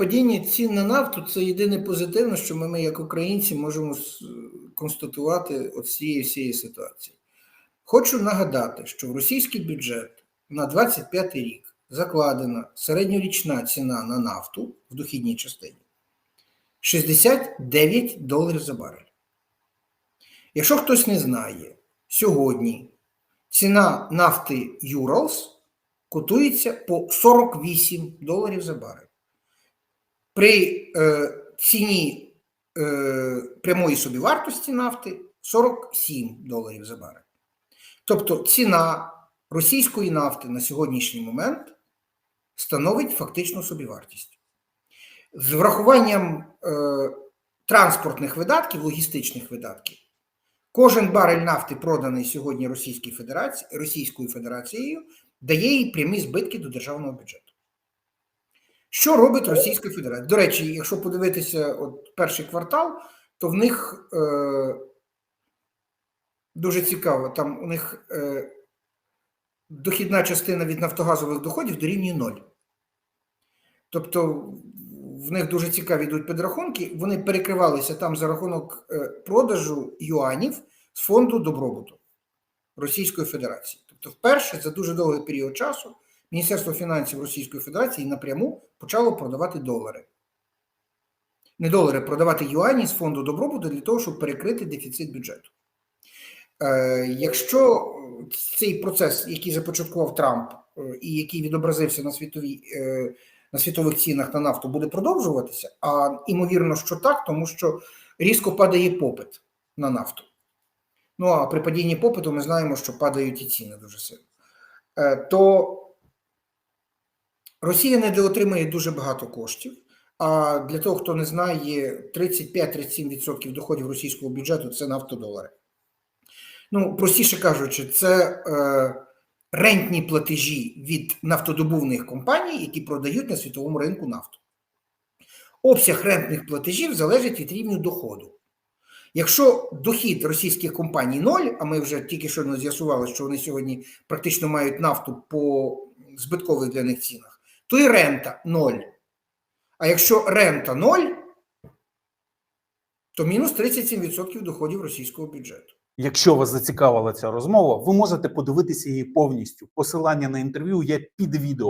падінні цін на нафту це єдине позитивне, що ми, ми як українці, можемо констатувати от цієї всієї ситуації. Хочу нагадати, що в російський бюджет на 25 рік закладена середньорічна ціна на нафту в дохідній частині 69 доларів за барель. Якщо хтось не знає, сьогодні ціна нафти Urals котується по 48 доларів за барель. При е, ціні е, прямої собівартості нафти 47 доларів за барель. Тобто ціна російської нафти на сьогоднішній момент становить фактичну собівартість. З врахуванням е, транспортних видатків, логістичних видатків, кожен барель нафти, проданий сьогодні Російській Федерації, Російською Федерацією, дає їй прямі збитки до державного бюджету. Що робить Російська Федерація? До речі, якщо подивитися от перший квартал, то в них е, дуже цікаво, там у них е, дохідна частина від нафтогазових доходів дорівнює ноль. Тобто в них дуже цікаві йдуть підрахунки. Вони перекривалися там за рахунок е, продажу юанів з фонду добробуту Російської Федерації. Тобто, вперше за дуже довгий період часу Міністерство фінансів Російської Федерації напряму почало продавати долари. Не долари, продавати юані з фонду добробуту для того, щоб перекрити дефіцит бюджету. Е, якщо цей процес, який започаткував Трамп е, і який відобразився на світовій, е, на світових цінах на нафту, буде продовжуватися, а імовірно, що так, тому що різко падає попит на нафту. Ну а при падінні попиту ми знаємо, що падають і ціни дуже сильно. Е, то Росія недоотримує дуже багато коштів. А для того, хто не знає, 35-37% доходів російського бюджету це нафтодолари. Ну, простіше кажучи, це е, рентні платежі від нафтодобувних компаній, які продають на світовому ринку нафту. Обсяг рентних платежів залежить від рівню доходу. Якщо дохід російських компаній ноль, а ми вже тільки що з'ясували, що вони сьогодні практично мають нафту по збиткових для них цінах, то і рента ноль. А якщо рента ноль, то мінус 37% доходів російського бюджету. Якщо вас зацікавила ця розмова, ви можете подивитися її повністю. Посилання на інтерв'ю є під відео.